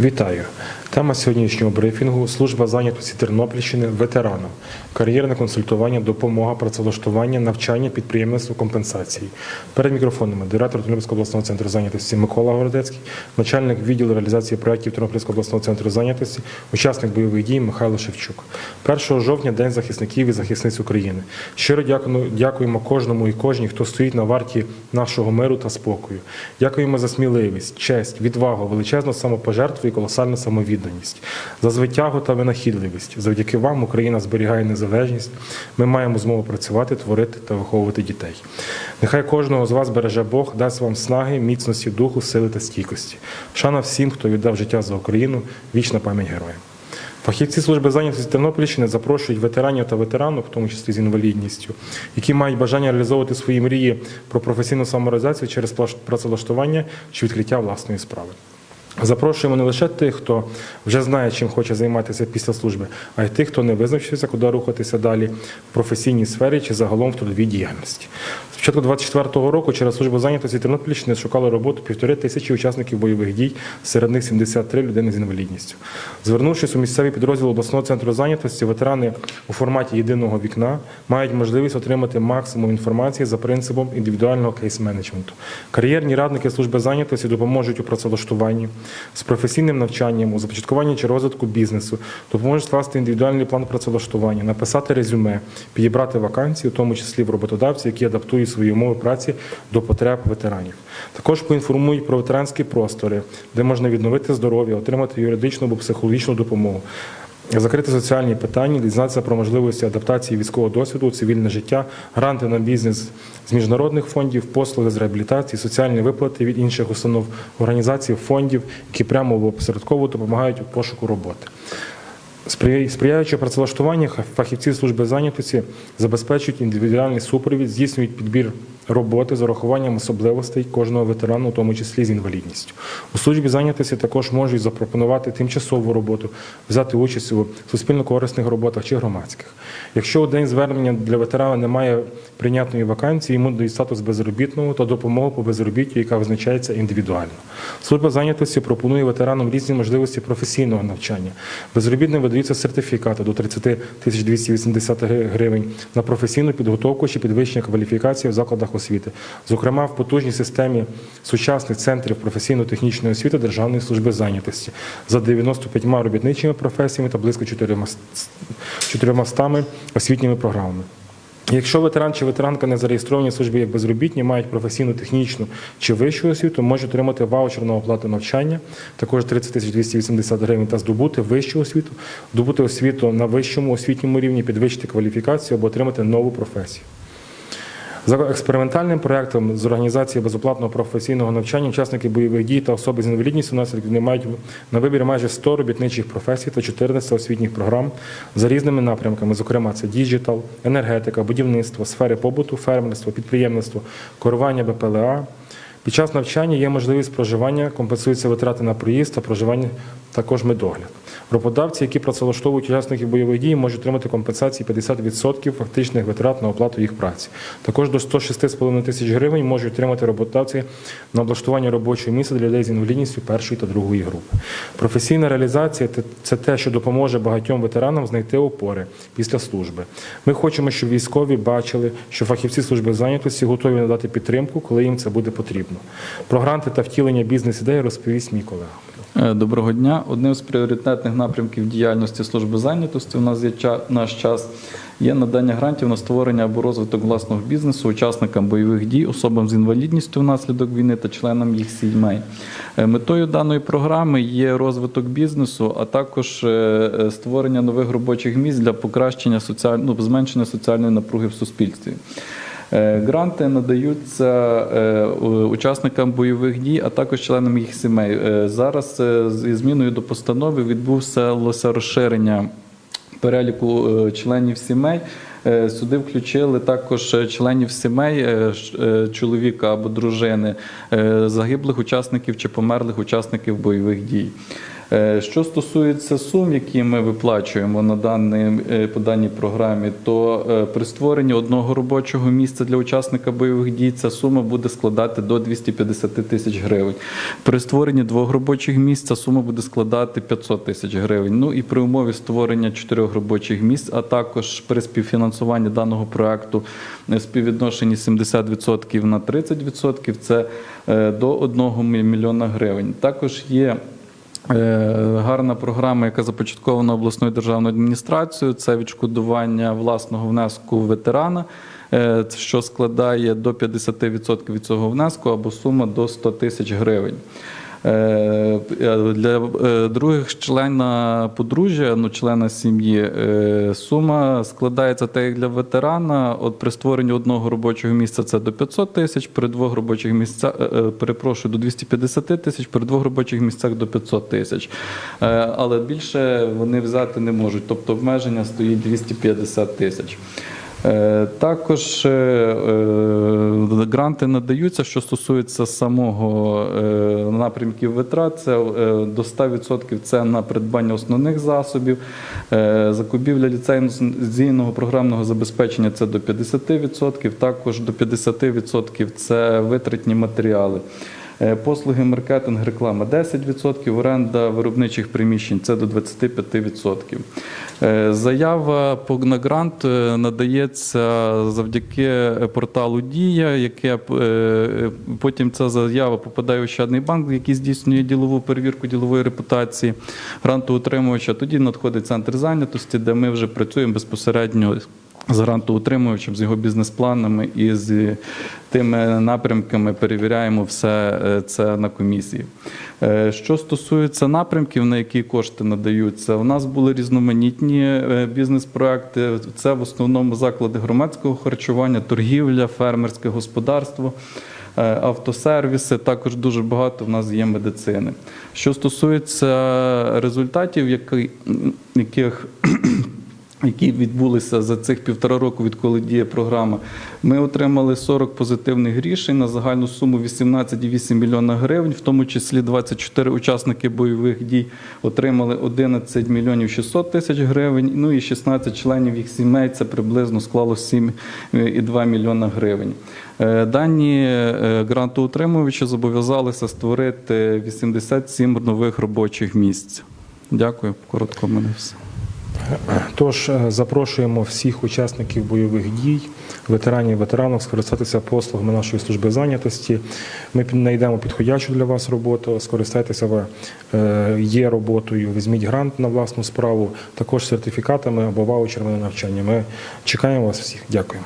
Вітаю! Тема сьогоднішнього брифінгу служба зайнятості Тернопільщини ветеранам, кар'єрне консультування, допомога, працевлаштування, навчання, підприємництво, компенсації. Перед мікрофонами директор Тернопільського обласного центру зайнятості Микола Городецький, начальник відділу реалізації проєктів Тернопільського обласного центру зайнятості, учасник бойових дій Михайло Шевчук. 1 жовтня День захисників і захисниць України. Щиро дякуємо кожному і кожній, хто стоїть на варті нашого миру та спокою. Дякуємо за сміливість, честь, відвагу, величезну самопожертву і колосальну самовідданість, за звитягу та винахідливість. Завдяки вам Україна зберігає незалежність. Ми маємо змогу працювати, творити та виховувати дітей. Нехай кожного з вас береже Бог, дасть вам снаги, міцності духу, сили та стійкості. Шана всім, хто віддав життя за Україну, вічна пам'ять героям. Фахівці служби зайнятості Тернопільщини запрошують ветеранів та ветеранок, в тому числі з інвалідністю, які мають бажання реалізовувати свої мрії про професійну самореалізацію через працевлаштування чи відкриття власної справи. Запрошуємо не лише тих, хто вже знає, чим хоче займатися після служби, а й тих, хто не визначився, куди рухатися далі в професійній сфері чи загалом в трудовій діяльності. З початку 24-го року через службу зайнятості Тернопільщини шукали роботу півтори тисячі учасників бойових дій, серед них 73 людини з інвалідністю. Звернувшись у місцевий підрозділ обласного центру зайнятості, ветерани у форматі єдиного вікна мають можливість отримати максимум інформації за принципом індивідуального кейс-менеджменту. Кар'єрні радники служби зайнятості допоможуть у працевлаштуванні з професійним навчанням, у започаткуванні чи розвитку бізнесу, допоможуть скласти індивідуальний план працевлаштування, написати резюме, підібрати вакансії, у тому числі в роботодавців, які адаптують свої умови праці до потреб ветеранів. Також поінформують про ветеранські простори, де можна відновити здоров'я, отримати юридичну або психологічну допомогу. Закрити соціальні питання, дізнатися про можливості адаптації військового досвіду цивільне життя, гранти на бізнес з міжнародних фондів, послуги з реабілітації, соціальні виплати від інших установ, організацій, фондів, які прямо або посередково допомагають у пошуку роботи. Сприяючи працевлаштуванню, фахівці служби зайнятості забезпечують індивідуальний супровід, здійснюють підбір роботи з урахуванням особливостей кожного ветерану, у тому числі з інвалідністю. У службі зайнятості також можуть запропонувати тимчасову роботу, взяти участь у суспільно-корисних роботах чи громадських. Якщо у день звернення для ветерана немає прийнятної вакансії, йому дають статус безробітного та допомогу по безробіттю, яка визначається індивідуально. Служба зайнятості пропонує ветеранам різні можливості професійного навчання. Безробітним видаються сертифікати до 30 тисяч 280 гривень на професійну підготовку чи підвищення кваліфікації в закладах освіти, зокрема в потужній системі сучасних центрів професійно-технічної освіти Державної служби зайнятості за 95 робітничими професіями та близько 400 освітніми програмами. Якщо ветеран чи ветеранка не зареєстровані в службі як безробітні, мають професійну, технічну чи вищу освіту, можуть отримати ваучер на оплату навчання, також 30 тисяч 280 гривень, та здобути вищу освіту, здобути освіту на вищому освітньому рівні, підвищити кваліфікацію або отримати нову професію. За експериментальним проектом з організації безоплатного професійного навчання учасники бойових дій та особи з інвалідністю внаслідок війни мають на вибір майже 100 робітничих професій та 14 освітніх програм за різними напрямками. Зокрема, це діджитал, енергетика, будівництво, сфери побуту, фермерство, підприємництво, керування БПЛА. Під час навчання є можливість проживання, компенсуються витрати на проїзд та проживання також медогляд. Роботодавці, які працевлаштовують учасників бойових дій, можуть отримати компенсації 50% фактичних витрат на оплату їх праці. Також до 106,5 тисяч гривень можуть отримати роботодавці на облаштування робочого місця для людей з інвалідністю першої та другої групи. Професійна реалізація це те, що допоможе багатьом ветеранам знайти опори після служби. Ми хочемо, щоб військові бачили, що фахівці служби зайнятості готові надати підтримку, коли їм це буде потрібно. Про гранти та втілення бізнес-ідей розповість мій колега. Е, Доброго дня. Одним з пріоритетних напрямків діяльності служби зайнятості у нас є наш час. Є надання грантів на створення або розвиток власного бізнесу учасникам бойових дій, особам з інвалідністю внаслідок війни та членам їх сімей. Е, Метою даної програми є розвиток бізнесу, а також е, створення нових робочих місць для покращення соціаль... ну, зменшення соціальної напруги в суспільстві. Е, Гранти надаються е, учасникам бойових дій, а також членам їх сімей. Е, Зараз зі зміною до постанови відбувся розширення переліку членів сімей. Сюди включили також членів сімей чоловіка або дружини, загиблих учасників чи померлих учасників бойових дій. Е, Що стосується сум, які ми виплачуємо на даній, е, по даній програмі, то е, при створенні одного робочого місця для учасника бойових дій ця сума буде складати до 250 тисяч гривень. При створенні двох робочих місць ця сума буде складати 500 тисяч гривень. Ну і при умові створення чотирьох робочих місць, а також при співфінансуванні даного проекту співвідношенні 70% на 30% це до 1 мільйона гривень. Також є Гарна програма, яка започаткована обласною державною адміністрацією, це відшкодування власного внеску ветерана, е, що складає до 50% від цього внеску або сума до 100 тисяч гривень. Е, Для е, других члена подружжя, ну члена сім'ї, е, сума складається так, як для ветерана. От при створенні одного робочого місця це до 500 тисяч, при двох робочих місцях, е, е, перепрошую, до 250 тисяч, при двох робочих місцях до 500 тисяч. Е, Але більше вони взяти не можуть, тобто обмеження стоїть 250 тисяч. Е, Також е, е, гранти надаються, що стосується самого напрямків витрат, це до 100% це на придбання основних засобів, закупівля ліцензійного програмного забезпечення це до 50%, також до 50% це витратні матеріали. Е, Послуги, маркетинг, реклама 10%, оренда виробничих приміщень це до 25%. Е, Заява на грант е, надається завдяки порталу Дія, яке потім ця заява попадає в Ощадний банк, який здійснює ділову перевірку ділової репутації грантоутримувача. Тоді надходить центр зайнятості, де ми вже працюємо безпосередньо з грантоутримувачем, з його бізнес-планами і з тими напрямками перевіряємо все е, це на комісії. Е, Що стосується напрямків, на які кошти надаються, у нас були різноманітні е, бізнес-проекти. Це в основному заклади громадського харчування, торгівля, фермерське господарство. Автосервіси також дуже багато в нас є медицини. Що стосується результатів, яких які відбулися за цих півтора року, відколи діє програма. Ми отримали 40 позитивних рішень на загальну суму 18,8 мільйона гривень, в тому числі 24 учасники бойових дій отримали 11 мільйонів 600 тисяч гривень, ну і 16 членів їх сімей, це приблизно склало 7,2 мільйона гривень. Е, Дані е, грантоутримувачі зобов'язалися створити 87 нових робочих місць. Дякую, коротко мене все. Тож е, запрошуємо всіх учасників бойових дій, ветеранів, ветеранок скористатися послугами нашої служби зайнятості. Ми знайдемо підходячу для вас роботу, скористайтеся ви е, є роботою, візьміть грант на власну справу, також сертифікатами або ваучерами на навчання. Ми чекаємо вас всіх. Дякую.